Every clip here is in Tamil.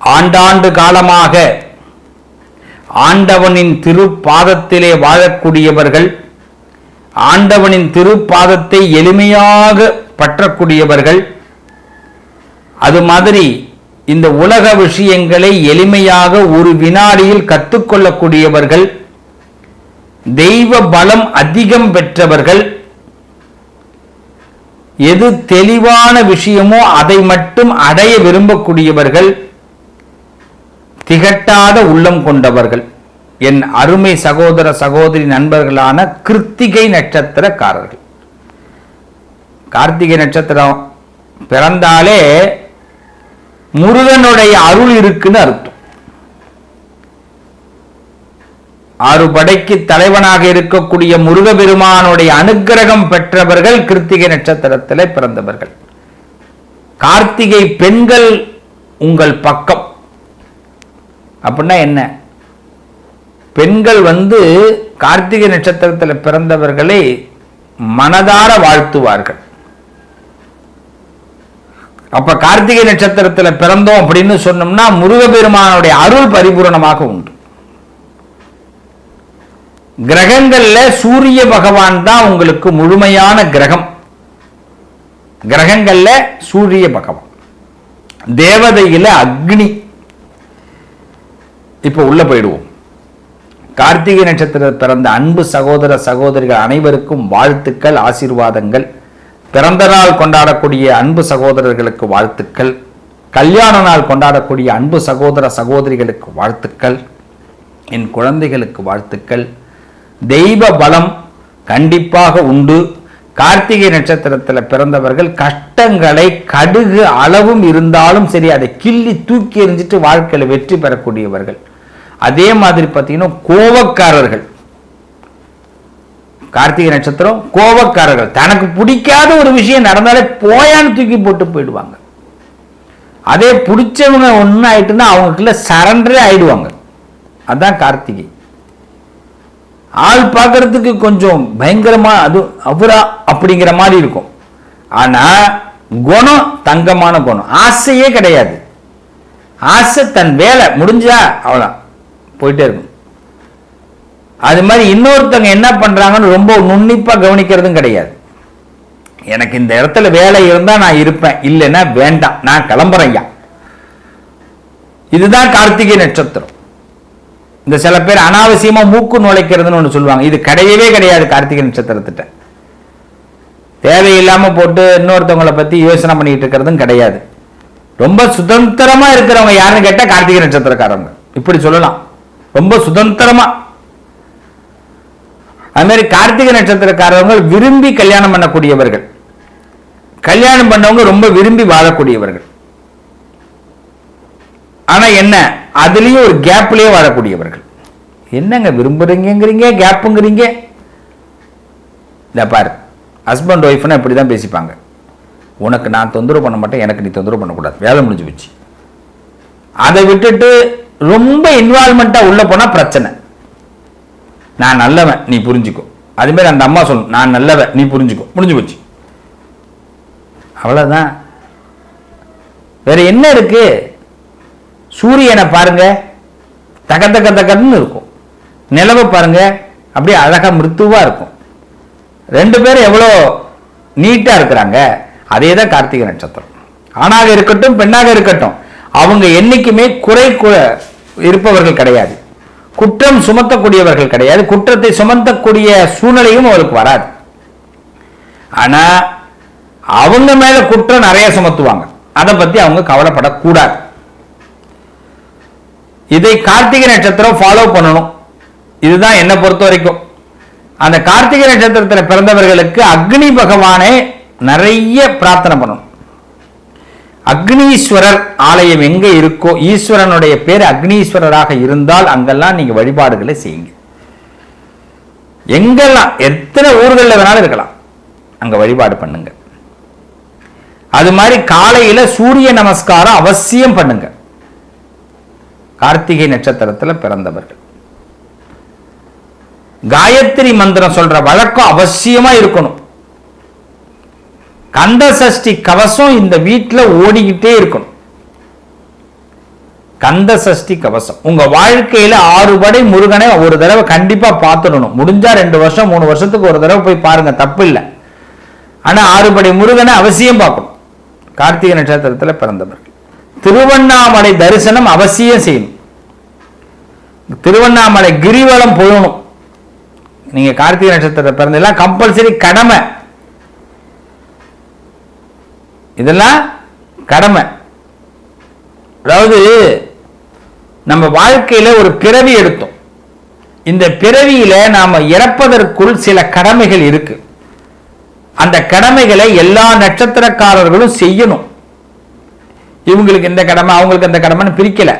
ஆண்டாண்டு காலமாக ஆண்டவனின் திருப்பாதத்திலே வாழக்கூடியவர்கள் ஆண்டவனின் திருப்பாதத்தை எளிமையாக பற்றக்கூடியவர்கள் அது மாதிரி இந்த உலக விஷயங்களை எளிமையாக ஒரு வினாடியில் கற்றுக்கொள்ளக்கூடியவர்கள் தெய்வ பலம் அதிகம் பெற்றவர்கள் எது தெளிவான விஷயமோ அதை மட்டும் அடைய விரும்பக்கூடியவர்கள் திகட்டாத உள்ளம் கொண்டவர்கள். என் அருமை சகோதர சகோதரி நண்பர்களான கிருத்திகை நட்சத்திரக்காரர்கள். கார்த்திகை நட்சத்திரம் பிறந்தாலே முருகனுடைய அருள் இருக்குன்னு அர்த்தம். ஆறு படைக்கு தலைவனாக இருக்கக்கூடிய முருகபெருமானுடைய அனுக்கிரகம் பெற்றவர்கள் கிருத்திகை நட்சத்திரத்திலே பிறந்தவர்கள். கார்த்திகை பெண்கள் உங்கள் பக்கம். அப்படின்னா என்ன? பெண்கள் வந்து கார்த்திகை நட்சத்திரத்தில் பிறந்தவர்களை மனதார வாழ்த்துவார்கள். அப்ப கார்த்திகை நட்சத்திரத்தில் பிறந்தோம் அப்படின்னு சொன்னோம்னா முருகபெருமானுடைய அருள் பரிபூரணமாக உண்டு. கிரகங்கள்ல சூரிய பகவான் தான் உங்களுக்கு முழுமையான கிரகம். கிரகங்கள்ல சூரிய பகவான். தேவதையில அக்னி. இப்போ உள்ள போயிடுவோம். கார்த்திகை நட்சத்திரத்தில் பிறந்த அன்பு சகோதர சகோதரிகள் அனைவருக்கும் வாழ்த்துக்கள் ஆசீர்வாதங்கள். பிறந்த நாள் கொண்டாடக்கூடிய அன்பு சகோதரர்களுக்கு வாழ்த்துக்கள். கல்யாண நாள் கொண்டாடக்கூடிய அன்பு சகோதர சகோதரிகளுக்கு வாழ்த்துக்கள். என் குழந்தைகளுக்கு வாழ்த்துக்கள். தெய்வ பலம் கண்டிப்பாக உண்டு. கார்த்திகை நட்சத்திரத்தில் பிறந்தவர்கள் கஷ்டங்களை கடுகு அளவும் இருந்தாலும் சரி அதை கிள்ளி தூக்கி எறிஞ்சிட்டு வாழ்க்கையில் வெற்றி பெறக்கூடியவர்கள். அதே மாதிரி பார்த்தீங்கன்னா கோவக்காரர்கள். கார்த்திகை நட்சத்திரம் கோபக்காரர்கள் தனக்கு பிடிக்காத ஒரு விஷயம் நடந்தாலே போயான்னு தூக்கி போட்டு போயிடுவாங்க. அதே பிடிச்சவங்க ஒன்று ஆயிட்டுன்னா அவங்களுக்குள்ள சரண்டரே ஆயிடுவாங்க. அதான் கார்த்திகை. ஆள் பார்க்கறதுக்கு கொஞ்சம் பயங்கரமா அது அவரா அப்படிங்கிற மாதிரி இருக்கும். ஆனா குணம் தங்கமான குணம். ஆசையே கிடையாது. ஆசை தன் வேலை முடிஞ்சா அவ்வளோ போயிட்டே இருக்கும். அது மாதிரி இன்னொருத்தவங்க என்ன பண்றாங்கன்னு ரொம்ப நுண்ணிப்பாக கவனிக்கிறதும் கிடையாது. எனக்கு இந்த இடத்துல வேலை இருந்தால் நான் இருப்பேன். இல்லைன்னா வேண்டாம். நான் கிளம்புறேன் ஐயா. இதுதான் கார்த்திகை நட்சத்திரம். இந்த சில பேர் அனாவசியமா மூக்கு நுழைக்கிறதுன்னு ஒன்று சொல்லுவாங்க. இது கிடையவே கிடையாது கார்த்திகை நட்சத்திரத்திட்ட. தேவையில்லாமல் போட்டு இன்னொருத்தவங்களை பத்தி யோசனை பண்ணிட்டு இருக்கிறதும் கிடையாது. ரொம்ப சுதந்திரமா இருக்கிறவங்க யாருன்னு கேட்டால் கார்த்திகை நட்சத்திரக்காரங்க. இப்படி சொல்லலாம். ரொம்ப சுதந்திரமா. அது மாதிரி கார்த்திகை நட்சத்திரக்காரவங்க விரும்பி கல்யாணம் பண்ணக்கூடியவர்கள். கல்யாணம் பண்ணவங்க ரொம்ப விரும்பி வாழக்கூடியவர்கள். ஆனா என்ன? அதுலயும் ஒரு கேப்லயே வாழக்கூடியவர்கள். என்னங்க விரும்புறீங்கிறீங்க கேப்புங்கிறீங்க இந்த பாரு ஹஸ்பண்ட் ஒய்ஃப்னா இப்படி தான் பேசிப்பாங்க. உனக்கு நான் தொந்தரவு பண்ண மாட்டேன் எனக்கு நீ தொந்தரவு பண்ணக்கூடாது. வேலை முடிஞ்சு போச்சு. அதை விட்டுட்டு ரொம்ப இன்வால்மெண்ட்டாக உள்ளே போனால் பிரச்சனை. நான் நல்லவன் நீ புரிஞ்சுக்கோ. அதுமாரி அந்த அம்மா சொல்லணும் நான் நல்லவன் நீ புரிஞ்சுக்கோ. முடிஞ்சு போச்சு. அவ்வளோதான் வேற என்ன இருக்கு? சூரியனை பாருங்க. தக தக்க தக்கன்னு இருக்கும். நிலவை பாருங்க. அப்படியே அழகா மிருத்துவாக இருக்கும். ரெண்டு பேரும் எவ்வளோ நீட்டாக இருக்கிறாங்க. அதே தான் கார்த்திகை நட்சத்திரம். ஆணாக இருக்கட்டும் பெண்ணாக இருக்கட்டும். அவங்க என்னைக்குமே குறை இருப்பவர்கள் கிடையாது. குற்றம் சுமத்தக்கூடியவர்கள் கிடையாது. குற்றத்தை சுமத்தக்கூடிய சூழ்நிலையும் அவருக்கு வராது. ஆனா அவங்க மேல குற்றம் நிறைய சுமத்துவாங்க. அதை பத்தி அவங்க கவலைப்படக்கூடாது. இதை கார்த்திகை நட்சத்திரம் ஃபாலோ பண்ணணும். இதுதான் என்னை பொறுத்த வரைக்கும். அந்த கார்த்திகை நட்சத்திரத்தில் பிறந்தவர்களுக்கு அக்னி பகவானே நிறைய பிரார்த்தனை பண்ணணும். அக்னீஸ்வரர் ஆலயம் எங்க இருக்கோ ஈஸ்வரனுடைய பேர் அக்னீஸ்வரராக இருந்தால் அங்கெல்லாம் நீங்க வழிபாடுகளை செய்யுங்க. எங்கெல்லாம் எத்தனை ஊர்களில் வேணாலும் இருக்கலாம். அங்க வழிபாடு பண்ணுங்க. அது மாதிரி காலையில சூரிய நமஸ்காரம் அவசியம் பண்ணுங்க. கார்த்திகை நட்சத்திரத்துல பிறந்தவர்கள். காயத்ரி மந்திரம் சொல்ற வழக்கம் அவசியமா இருக்கணும். கந்த சஷ்டி கவசம் இந்த வீட்டில் ஓடிக்கிட்டே இருக்கணும். கந்த சஷ்டி கவசம். உங்க வாழ்க்கையில ஆறு படை முருகனை ஒரு தடவை கண்டிப்பா பார்த்துடணும். முடிஞ்சா ரெண்டு வருஷம் மூணு வருஷத்துக்கு ஒரு தடவை போய் பாருங்க தப்பு இல்லை. ஆனா ஆறுபடை முருகனை அவசியம் பார்க்கணும். கார்த்திகை நட்சத்திரத்துல பிறந்தவர்கள். திருவண்ணாமலை தரிசனம் அவசியம் செய்யணும். திருவண்ணாமலை கிரிவலம் போகணும். நீங்க கார்த்திகை நட்சத்திரத்தை பிறந்தெல்லாம் கம்பல்சரி கடமை. இதெல்லாம் கடமை. அதாவது நம்ம வாழ்க்கையில ஒரு பிறவி எடுத்தோம். இந்த பிறவியில நாம இறப்பதற்குள் சில கடமைகள் இருக்கு. அந்த கடமைகளை எல்லா நட்சத்திரக்காரர்களும் செய்யணும். இவங்களுக்கு இந்த கடமை அவங்களுக்கு அந்த கடமைன்னு பிரிக்கல.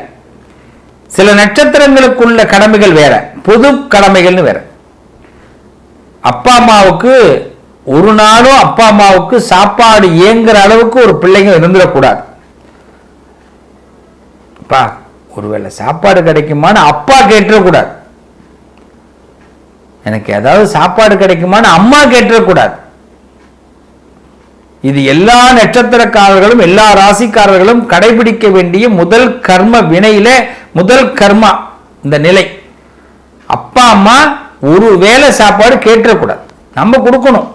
சில நட்சத்திரங்களுக்குள்ள கடமைகள் வேற பொது கடமைகள்னு வேற. அப்பா அம்மாவுக்கு ஒரு நாளும் அப்பா அம்மாவுக்கு சாப்பாடு ஏங்குற அளவுக்கு ஒரு பிள்ளைங்க இருந்துடக்கூடாது. அப்பா ஒருவேளை சாப்பாடு கிடைக்குமான்னு அப்பா கேட்டுறக்கூடாது எனக்கு ஏதாவது சாப்பாடு கிடைக்குமான்னு அம்மா கேட்டுறக்கூடாது இது எல்லா நட்சத்திரக்காரர்களும் எல்லா ராசிக்காரர்களும் கடைபிடிக்க வேண்டிய முதல் கர்ம வினையில முதல் கர்மா இந்த நிலை. அப்பா அம்மா ஒரு வேளை சாப்பாடு கேட்டுறக்கூடாது நம்ம கொடுக்கணும்.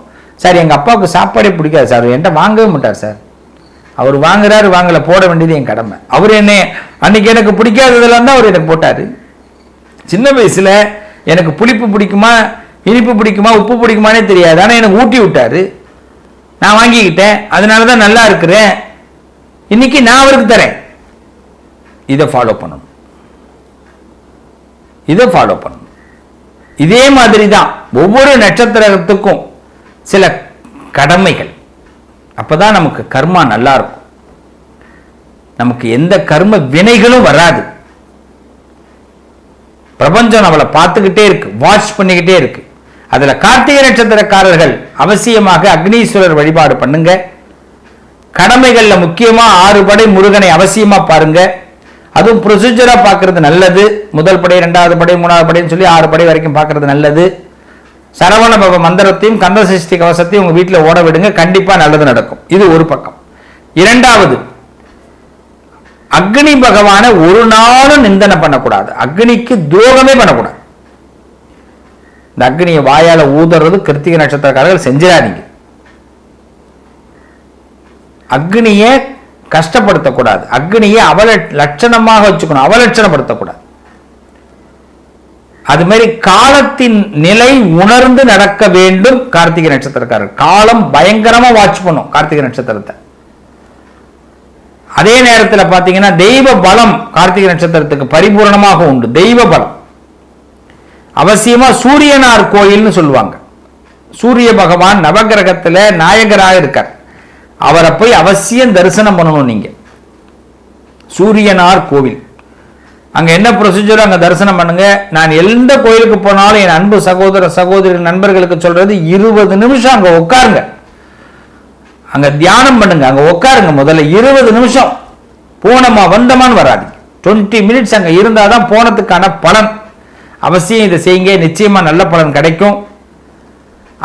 சார் எங்கள் அப்பாவுக்கு சாப்பாடே பிடிக்காது சார். என்கிட்ட வாங்கவே மாட்டார் சார். அவர் வாங்குறாரு வாங்கல போட வேண்டியது என் கடமை. அவர் என்ன அன்னைக்கு எனக்கு பிடிக்காததெல்லாம் தான் அவர் எனக்கு போட்டார். சின்ன வயசில் எனக்கு புளிப்பு பிடிக்குமா இனிப்பு பிடிக்குமா உப்பு பிடிக்குமானே தெரியாது. ஆனால் எனக்கு ஊட்டி விட்டாரு. நான் வாங்கிக்கிட்டேன். அதனால தான் நல்லா இருக்கிறேன். இன்னைக்கு நான் அவருக்கு தரேன். இதை ஃபாலோ பண்ணணும். இதை ஃபாலோ பண்ணணும். இதே மாதிரி தான் ஒவ்வொரு நட்சத்திரத்துக்கும் சில கடமைகள். அப்பதான் நமக்கு கர்மா நல்லா இருக்கும். நமக்கு எந்த கர்ம வினைகளும் வராது. பிரபஞ்சம் நம்மளை பார்த்துக்கிட்டே இருக்கு வாட்ச் பண்ணிக்கிட்டே இருக்கு. அதுல கார்த்திகை நட்சத்திரக்காரர்கள் அவசியமாக அக்னீஸ்வரர் வழிபாடு பண்ணுங்க. கடமைகள்ல முக்கியமா ஆறு படை முருகனை அவசியமா பாருங்க. அதுவும் ப்ரொசீஜரா பார்க்கறது நல்லது. முதல் படை ரெண்டாவது படை மூணாவது படைன்னு சொல்லி ஆறு படை வரைக்கும் பார்க்கறது நல்லது. சரவண பவ மந்திரத்தையும் கந்தசஷ்டி கவசத்தையும் உங்க வீட்டில் ஓட விடுங்க. கண்டிப்பா நல்லது நடக்கும். இது ஒரு பக்கம். இரண்டாவது அக்னி பகவானை ஒரு நாளும் நிந்தனை பண்ணக்கூடாது. அக்னிக்கு துரோகமே பண்ணக்கூடாது. இந்த அக்னியை வாயால ஊதுறது கிருத்திகை நட்சத்திரக்காரர்கள் செஞ்சிடாதீங்க. அக்னியை கஷ்டப்படுத்தக்கூடாது. அக்னியை அவல லட்சணமாக வச்சுக்கணும். அவலட்சணப்படுத்தக்கூடாது. அது மாதிரி காலத்தின் நிலை உணர்ந்து நடக்க வேண்டும் கார்த்திகை நட்சத்திரக்காரர். காலம் பயங்கரமா வாட்ச் பண்ணும் கார்த்திகை நட்சத்திரத்தை. அதே நேரத்தில் பார்த்தீங்கன்னா தெய்வ பலம் கார்த்திகை நட்சத்திரத்துக்கு பரிபூரணமாக உண்டு. தெய்வ பலம். அவசியமா சூரியனார் கோயில்னு சொல்லுவாங்க. சூரிய பகவான் நவகிரகத்துல நாயகராக இருக்கார். அவரை போய் அவசியம் தரிசனம் பண்ணணும் நீங்க. சூரியனார் கோவில். அங்கே என்ன ப்ரொசீஜர் அங்கே தரிசனம் பண்ணுங்க. நான் எந்த கோயிலுக்கு போனாலும் என் அன்பு சகோதர சகோதரி நண்பர்களுக்கு சொல்றது இருபது நிமிஷம் அங்கே உட்காருங்க. அங்கே தியானம் பண்ணுங்க. அங்கே உட்காருங்க முதல்ல இருபது நிமிஷம். போனமா வந்தமான்னு வராது. டுவெண்ட்டி மினிட்ஸ் அங்கே இருந்தால் தான் போனதுக்கான பலன். அவசியம் இதை செய்யுங்க. நிச்சயமா நல்ல பலன் கிடைக்கும்.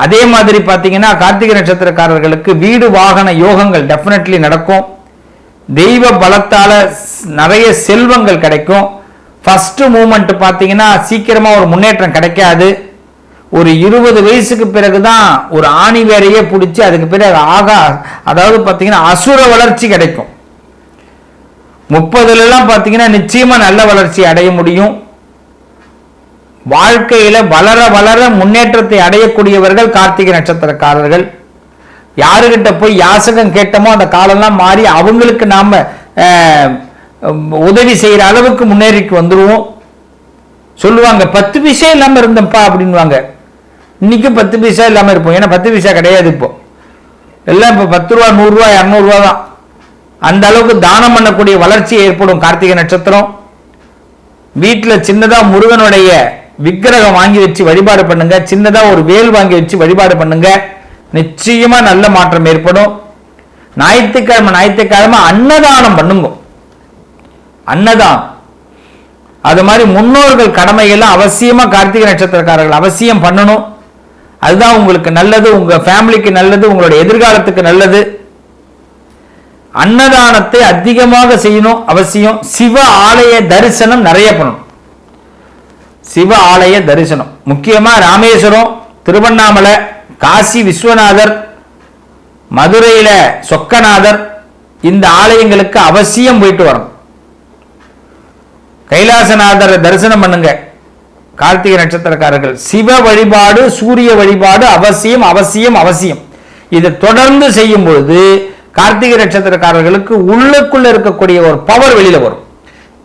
அதே மாதிரி பார்த்தீங்கன்னா கார்த்திகை நட்சத்திரக்காரர்களுக்கு வீடு வாகன யோகங்கள் டெஃபினெட்லி நடக்கும். தெய்வ பலத்தால நிறைய செல்வங்கள் கிடைக்கும். ஃபஸ்ட்டு மூமெண்ட் பார்த்தீங்கன்னா சீக்கிரமாக ஒரு முன்னேற்றம் கிடைக்காது. ஒரு இருபது வயசுக்கு பிறகு தான் ஒரு ஆணி வேறையே பிடிச்சி அதுக்கு பிறகு ஆகா அதாவது பார்த்தீங்கன்னா அசுர வளர்ச்சி கிடைக்கும். முப்பதுலலாம் பார்த்தீங்கன்னா நிச்சயமாக நல்ல வளர்ச்சி அடைய முடியும். வாழ்க்கையில் வளர வளர முன்னேற்றத்தை அடையக்கூடியவர்கள் கார்த்திகை நட்சத்திரக்காரர்கள். யாருக்கிட்ட போய் யாசகம் கேட்டோமோ அந்த காலம்லாம் மாறி அவங்களுக்கு நாம் உதவி செய்கிற அளவுக்கு முன்னேறிக்கு வந்துடுவோம் சொல்லுவாங்க பத்து பைசா இல்லாமல் இருந்தப்பா அப்படின்வாங்க இன்றைக்கும் பத்து பைசா இல்லாமல் இருப்போம். ஏன்னா பத்து பைசா கிடையாது இப்போ. எல்லாம் இப்போ பத்து ரூபா நூறுரூவா இரநூறுவா தான். அந்த அளவுக்கு தானம் பண்ணக்கூடிய வளர்ச்சி ஏற்படும் கார்த்திகை நட்சத்திரம். வீட்டில் சின்னதாக முருகனுடைய விக்கிரகம் வாங்கி வச்சு வழிபாடு பண்ணுங்க. சின்னதாக ஒரு வேல் வாங்கி வச்சு வழிபாடு பண்ணுங்க. நிச்சயமாக நல்ல மாற்றம் ஏற்படும். ஞாயிற்றுக்கிழமை ஞாயிற்றுக்கிழமை அன்னதானம் பண்ணுங்க. அன்னதான் அது மாதிரி முன்னோர்கள் கடமையெல்லாம் அவசியமா கார்த்திகை நட்சத்திரக்காரர்கள் அவசியம் பண்ணணும். அதுதான் உங்களுக்கு நல்லது உங்க ஃபேமிலிக்கு நல்லது உங்களுடைய எதிர்காலத்துக்கு நல்லது. அன்னதானத்தை அதிகமாக செய்யணும் அவசியம். சிவ ஆலய தரிசனம் நிறைய பண்ணணும். சிவ ஆலய தரிசனம். முக்கியமா ராமேஸ்வரம் திருவண்ணாமலை காசி விஸ்வநாதர் மதுரையில சொக்கநாதர் இந்த ஆலயங்களுக்கு அவசியம் போயிட்டு வரணும். கைலாசநாதரை தரிசனம் பண்ணுங்க. கார்த்திகை நட்சத்திரக்காரர்கள். சிவ வழிபாடு சூரிய வழிபாடு அவசியம் அவசியம் அவசியம். இதை தொடர்ந்து செய்யும் பொழுது கார்த்திகை நட்சத்திரக்காரர்களுக்கு உள்ளுக்குள்ள இருக்கக்கூடிய ஒரு பவர் வெளியில வரும்.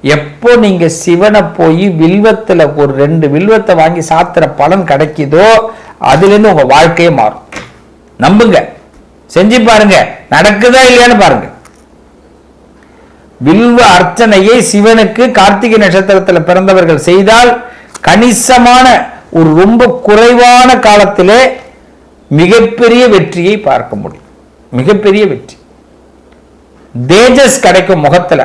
எப்போ நீங்க சிவனை போய் வில்வத்துல ஒரு ரெண்டு வில்வத்தை வாங்கி சாத்துற பலன் கிடைக்குதோ அதுல இருந்து உங்க வாழ்க்கையே மாறும். நம்புங்க. செஞ்சு பாருங்க. நடக்குதா இல்லையான்னு பாருங்க. வில்வ அர்ச்சனையை சிவனுக்கு கார்த்திகை நட்சத்திரத்தில் பிறந்தவர்கள் செய்தால் கணிசமான ஒரு ரொம்ப குறைவான காலத்திலே மிகப்பெரிய வெற்றியை பார்க்க முடியும். மிகப்பெரிய வெற்றி. தேஜஸ் கிடைக்கும் முகத்துல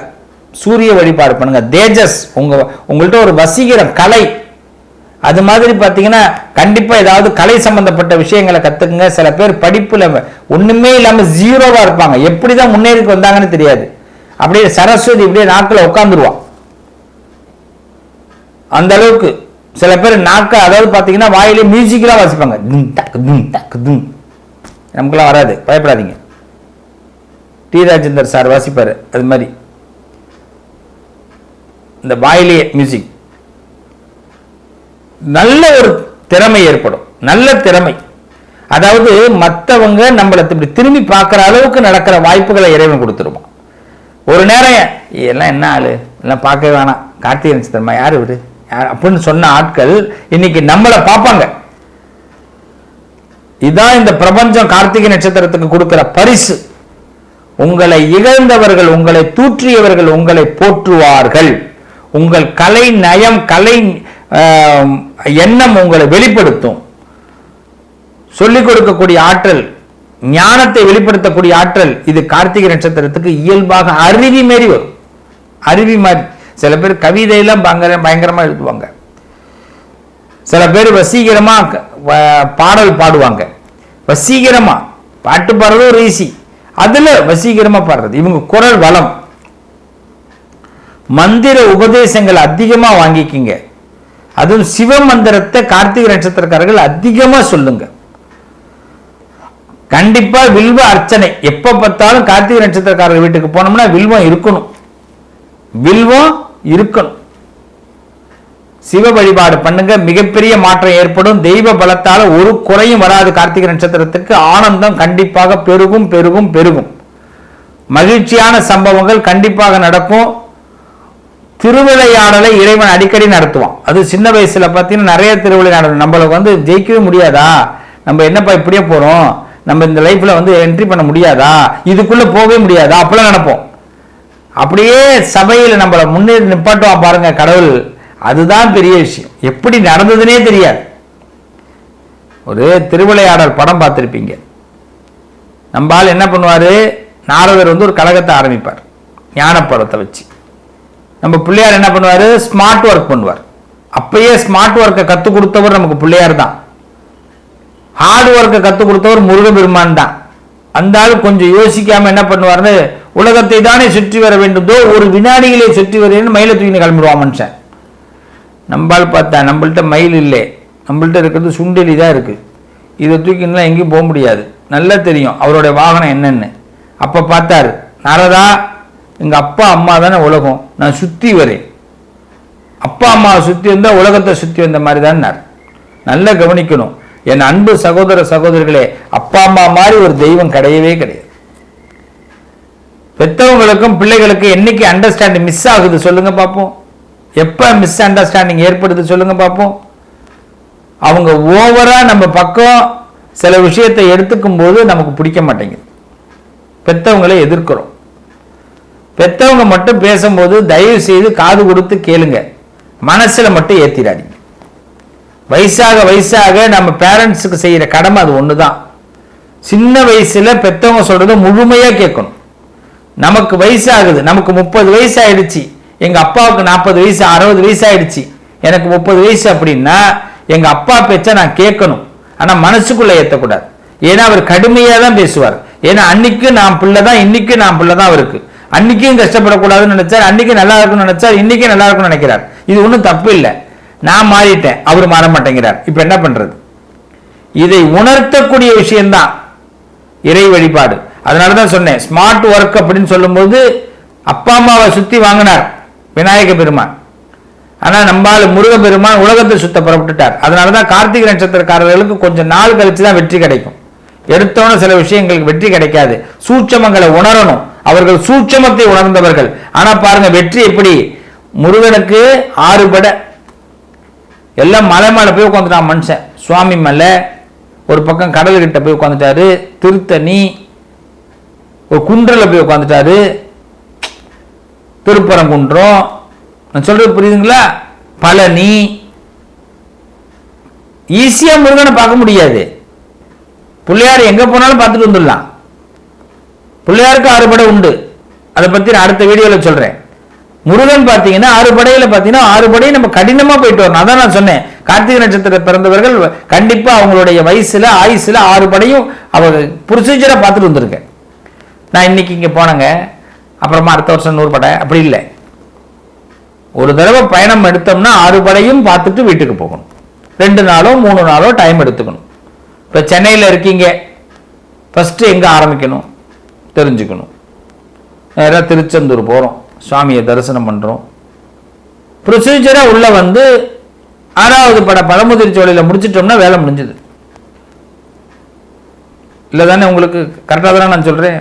சூரிய வழிபாடு பண்ணுங்க. தேஜஸ் உங்க உங்கள்கிட்ட ஒரு வசீகரம் கலை. அது மாதிரி பார்த்தீங்கன்னா கண்டிப்பா ஏதாவது கலை சம்பந்தப்பட்ட விஷயங்களை கற்றுக்குங்க சில பேர் படிப்பில் ஒண்ணுமே இல்லாம ஜீரோவா இருப்பாங்க. எப்படிதான் முன்னேறி வந்தாங்கன்னு தெரியாது. அப்படியே சரஸ்வதி இப்படியே நாக்கில் உட்காந்துருவான் அந்த அளவுக்கு சில பேர் நாக்க அதாவது பார்த்தீங்கன்னா வாயிலே மியூசிக்கெலாம் வாசிப்பாங்க. தும் டக்கு தும் டக்கு தும் நமக்குலாம் வராது பயப்படாதீங்க. டி ராஜேந்தர் சார் வாசிப்பார் அது மாதிரி. இந்த வாயிலேயே மியூசிக் நல்ல ஒரு திறமை ஏற்படும் நல்ல திறமை. அதாவது மற்றவங்க நம்மளை இப்படி திரும்பி பார்க்குற அளவுக்கு நடக்கிற வாய்ப்புகளை இறைவன் கொடுத்துருவான். ஒரு நேரம் எல்லாம் என்ன ஆளு? எல்லாம் பார்க்க வேணாம். கார்த்திகை நட்சத்திரமா யார் இவரு? யார்? அப்படின்னு சொன்ன ஆட்கள் இன்னைக்கு நம்மளை பார்ப்பாங்க. இதான் இந்த பிரபஞ்சம் கார்த்திகை நட்சத்திரத்துக்கு கொடுக்கிற பரிசு. உங்களை இகழ்ந்தவர்கள் உங்களை தூற்றியவர்கள் உங்களை போற்றுவார்கள். உங்கள் கலை நயம் கலை ஆஹ், எண்ணம் உங்களை வெளிப்படுத்தும். சொல்லிக் கொடுக்கக்கூடிய ஆற்றல் ஞானத்தை வெளிப்படுத்தக்கூடிய ஆற்றல் இது கார்த்திகை நட்சத்திரத்துக்கு இயல்பாக அருவி மாரி வரும். அருவி மாதிரி சில பேர் கவிதையெல்லாம் பயங்கர பயங்கரமா எழுதுவாங்க. சில பேர் வசீகரமா பாடல் பாடுவாங்க. வசீகரமா. பாட்டு பாடுறது ஒரு ஈஸி. அதுல வசீகரமா பாடுறது. இவங்க குரல் வளம். மந்திர உபதேசங்கள் அதிகமா வாங்கிக்கிங்க. அதுவும் சிவ மந்திரத்தை கார்த்திகை நட்சத்திரக்காரர்கள் அதிகமா சொல்லுங்க. கண்டிப்பா வில்வ அர்ச்சனை. எப்ப பார்த்தாலும் கார்த்திகை நட்சத்திரக்காரர் வீட்டுக்கு போனோம்னா வில்வம் இருக்கணும். வில்வம் இருக்கணும். சிவ வழிபாடு பண்ணுங்க. மிகப்பெரிய மாற்றம் ஏற்படும். தெய்வ பலத்தால ஒரு குறையும் வராது கார்த்திகை நட்சத்திரத்துக்கு. ஆனந்தம் கண்டிப்பாக பெருகும் பெருகும் பெருகும். மகிழ்ச்சியான சம்பவங்கள் கண்டிப்பாக நடக்கும். திருவிளையாடலை இறைவன் அடிக்கடி நடத்துவான். அது சின்ன வயசுல பார்த்தீங்கன்னா நிறைய திருவிளையாடல். நம்மளுக்கு வந்து ஜெயிக்கவே முடியாதா? நம்ம என்னப்பா இப்படியே போறோம்? நம்ம இந்த லைஃப்பில் வந்து என்ட்ரி பண்ண முடியாதா? இதுக்குள்ளே போகவே முடியாதா? அப்பெல்லாம் நினைப்போம். அப்படியே சபையில் நம்மளை முன்னேறி நிப்பாட்டுவான் பாருங்க கடவுள். அதுதான் பெரிய விஷயம். எப்படி நடந்ததுனே தெரியாது. ஒரு திருவிளையாடல் படம் பார்த்துருப்பீங்க. நம்பால் என்ன பண்ணுவார்? நாரதர் வந்து ஒரு கழகத்தை ஆரம்பிப்பார். ஞானப்படத்தை வச்சு. நம்ம பிள்ளையார் என்ன பண்ணுவார்? ஸ்மார்ட் ஒர்க் பண்ணுவார். அப்பயே ஸ்மார்ட் ஒர்க்கை கற்றுக் கொடுத்தவர் நமக்கு பிள்ளையார் தான். ஹார்ட் ஒர்க்கை கற்றுக் கொடுத்தவர் முருகபெருமான் தான். அந்த ஆள் கொஞ்சம் யோசிக்காமல் என்ன பண்ணுவார்னு உலகத்தை தானே சுற்றி வர வேண்டுதோ ஒரு வினாடியிலே சுற்றி வரேன்னு மயிலை தூக்கின்னு கிளம்பிடுவான் மனுஷன். நம்பால் பார்த்தா நம்மள்ட்ட மயில் இல்லை. நம்மள்ட்ட இருக்கிறது சுண்டெலி தான் இருக்குது இதை தூக்கின்லாம் எங்கேயும் போக முடியாது. நல்லா தெரியும் அவருடைய வாகனம் என்னென்னு. அப்போ பார்த்தாரு நாரதா எங்கள் அப்பா அம்மா தானே உலகம். நான் சுற்றி வரேன். அப்பா அம்மாவை சுற்றி வந்தால் உலகத்தை சுற்றி வந்த மாதிரி தான் நல்லா கவனிக்கணும். என் அன்பு சகோதர சகோதரிகளே அப்பா அம்மா மாதிரி ஒரு தெய்வம் கிடையவே கிடையாது. பெத்தவங்களுக்கும் பிள்ளைகளுக்கும் என்னைக்கு அண்டர்ஸ்டாண்டிங் மிஸ் ஆகுது சொல்லுங்க பார்ப்போம் எப்போ மிஸ் அண்டர்ஸ்டாண்டிங் ஏற்படுது சொல்லுங்க பார்ப்போம் அவங்க ஓவரா நம்ம பக்கம் சில விஷயத்தை எடுத்துக்கும் போது நமக்கு பிடிக்க மாட்டேங்குது. பெத்தவங்களை எதிர்க்கிறோம். பெத்தவங்க மட்டும் பேசும்போது தயவு செய்து காது கொடுத்து கேளுங்க. மனசுல மட்டும் ஏத்திடாதீங்க. வயசாக வயசாக நம்ம பேரண்ட்ஸுக்கு செய்கிற கடமை அது ஒன்று தான் சின்ன வயசில் பெற்றவங்க சொல்கிறத முழுமையாக கேட்கணும். நமக்கு வயசாகுது நமக்கு முப்பது வயசு ஆயிடுச்சு எங்கள் அப்பாவுக்கு நாற்பது வயசு அறுபது வயசு ஆயிடுச்சு எனக்கு முப்பது வயசு அப்படின்னா எங்கள் அப்பா பேச்ச நான் கேட்கணும். ஆனால் மனசுக்குள்ளே ஏற்றக்கூடாது ஏன்னா அவர் கடுமையாக தான் பேசுவார். ஏன்னா அன்னைக்கும் நான் பிள்ளை தான் இன்னைக்கும் நான் பிள்ளை தான் அவருக்கு. அன்னைக்கும் கஷ்டப்படக்கூடாதுன்னு நினைச்சார் அன்னைக்கு நல்லா இருக்கும்னு நினைச்சார் இன்னைக்கும் நல்லா இருக்கும்னு நினைக்கிறார். இது ஒன்றும் தப்பு இல்லை. நான் மாறிட்டேன் அவர் மாற மாட்டேங்கிறார் இப்போ என்ன பண்ணுறது இதை உணர்த்தக்கூடிய விஷயம்தான் இறை வழிபாடு. அதனால தான் சொன்னேன் ஸ்மார்ட் ஒர்க் அப்படின்னு சொல்லும்போது அப்பா அம்மாவை சுற்றி வாங்கினார் விநாயக பெருமான். ஆனால் நம்மால் முருக பெருமான் உலகத்தை சுத்த புறப்பட்டுட்டார். அதனால தான் கார்த்திகை நட்சத்திரக்காரர்களுக்கு கொஞ்சம் நாள் கழித்து தான் வெற்றி கிடைக்கும். எடுத்தோன்னு சில விஷயங்களுக்கு வெற்றி கிடைக்காது. சூட்சமங்களை உணரணும். அவர்கள் சூட்சமத்தை உணர்ந்தவர்கள். ஆனால் பாருங்க வெற்றி எப்படி? முருகனுக்கு ஆறுபட எல்லாம் மலை மேலே போய் உட்காந்துட்டான் மனுஷன். சுவாமி மலை ஒரு பக்கம் கடல்கிட்ட போய் உட்காந்துட்டாரு திருத்தணி ஒரு குன்றில் போய் உட்காந்துட்டாரு திருப்பரங்குன்றம். நான் சொல்றது புரியுதுங்களா? பழனி. ஈஸியா முருகனை பார்க்க முடியாது. பிள்ளையார் எங்கே போனாலும் பார்த்துட்டு வந்துடலாம். பிள்ளையாருக்கு அறுபடை உண்டு. அதை பத்தி நான் அடுத்த வீடியோவில் சொல்றேன். முருகன் பார்த்தீங்கன்னா ஆறு படையில பார்த்தீங்கன்னா ஆறு படையும் நம்ம கடினமா போயிட்டு வரணும். அதான் நான் சொன்னேன். கார்த்திகை நட்சத்திர பிறந்தவர்கள் கண்டிப்பா அவங்களுடைய வயசுல ஆயுசுல ஆறு படையும் அவங்க ப்ரொசீஜராக பார்த்துட்டு வந்திருக்கேன். நான் இன்னைக்கு இங்கே போனேங்க. அப்புறமா அடுத்த வருஷம் நூறு படை. அப்படி இல்லை. ஒரு தடவை பயணம் எடுத்தோம்னா ஆறு படையும் பார்த்துட்டு வீட்டுக்கு போகணும். ரெண்டு நாளோ மூணு நாளோ டைம் எடுத்துக்கணும். இப்போ சென்னையில் இருக்கீங்க. ஃபஸ்ட்டு எங்கே ஆரம்பிக்கணும்? தெரிஞ்சுக்கணும். நேராக திருச்செந்தூர் போகிறோம் சுவாமியை தரிசனம் பண்ணுறோம் ப்ரொசீஜராக உள்ளே வந்து ஆறாவது பட பழமுதிர் சோலையில் முடிச்சிட்டோம்னா வேலை முடிஞ்சுது. இல்லை தானே உங்களுக்கு கரெக்டாக தானே நான் சொல்கிறேன்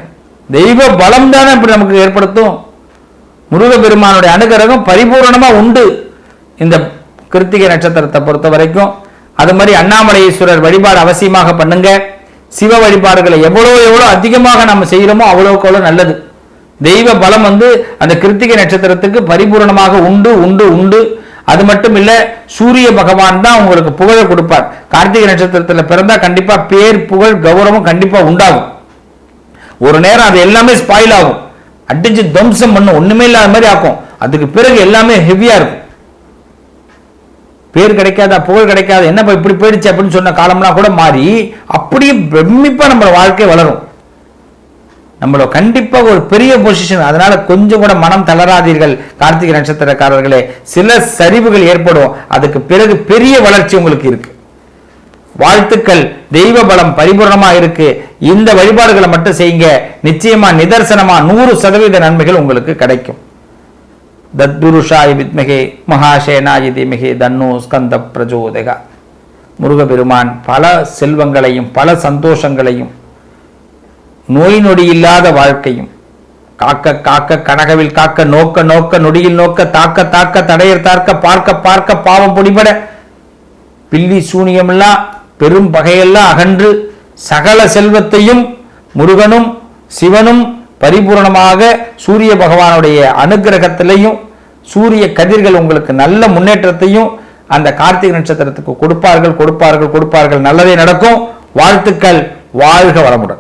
தெய்வ பலம் தானே இப்படி நமக்கு ஏற்படுத்தும். முருகப்பெருமானுடைய அனுகிரகம் பரிபூரணமா உண்டு. இந்த கிருத்திகை நட்சத்திரத்தை பொறுத்த வரைக்கும். அது மாதிரி அண்ணாமலையீஸ்வரர் வழிபாடு அவசியமாக பண்ணுங்க. சிவ வழிபாடுகளை எவ்வளோ எவ்வளோ அதிகமாக நம்ம செய்கிறோமோ அவ்வளோக்கு அவ்வளோ நல்லது. தெய்வ பலம் வந்து அந்த கிருத்திகை நட்சத்திரத்துக்கு பரிபூரணமாக உண்டு உண்டு உண்டு. அது மட்டும் இல்ல சூரிய பகவான் தான் உங்களுக்கு புகழை கொடுப்பார். கார்த்திகை நட்சத்திரத்துல பிறந்தா கண்டிப்பா பேர் புகழ் கௌரவம் கண்டிப்பா உண்டாகும். ஒரு நேரம் அது எல்லாமே ஸ்பாயில் ஆகும். அடிச்சு துவம்சம் பண்ணும் ஒண்ணுமே இல்லாத மாதிரி ஆக்கும். அதுக்கு பிறகு எல்லாமே ஹெவியா இருக்கும். பேர் கிடைக்காதா புகழ் கிடைக்காத என்ன இப்படி போயிடுச்சு அப்படின்னு சொன்ன காலம்லாம் கூட மாறி அப்படியே பிரமிப்பா நம்ம வாழ்க்கை வளரும். நம்மள கண்டிப்பாக ஒரு பெரிய பொசிஷன் அதனால கொஞ்சம் கூட மனம் தளராதீர்கள் கார்த்திகை நட்சத்திரக்காரர்களே. சில சரிவுகள் ஏற்படும். அதுக்கு பிறகு பெரிய வளர்ச்சி உங்களுக்கு இருக்கு. வாழ்த்துக்கள். தெய்வ பலம் பரிபூர்ணமா இருக்கு. இந்த வழிபாடுகளை மட்டும் செய்யுங்க. நிச்சயமா நிதர்சனமா நூறு சதவீத நன்மைகள் உங்களுக்கு கிடைக்கும். தத்புருஷாய வித்மகே மகாசேனாயி தீமகே தன்னு ஸ்கந்த பிரஜோதகா முருகபெருமான் பல செல்வங்களையும் பல சந்தோஷங்களையும் நோய் நொடி இல்லாத வாழ்க்கையும். காக்க காக்க கனகவில் காக்க நோக்க நோக்க நொடியில் நோக்க தாக்க தாக்க தடையர் தாக்க பார்க்க பார்க்க பாவம் பொடிபட. பில்லி சூனியமெல்லாம் பெரும் பகையெல்லாம் அகன்று சகல செல்வத்தையும் முருகனும் சிவனும் பரிபூரணமாக சூரிய பகவானுடைய அனுகிரகத்திலையும் சூரிய கதிர்கள் உங்களுக்கு நல்ல முன்னேற்றத்தையும் அந்த கார்த்திகை நட்சத்திரத்துக்கு கொடுப்பார்கள் கொடுப்பார்கள் கொடுப்பார்கள். நல்லதே நடக்கும். வாழ்த்துக்கள். வாழ்க வளமுடன்.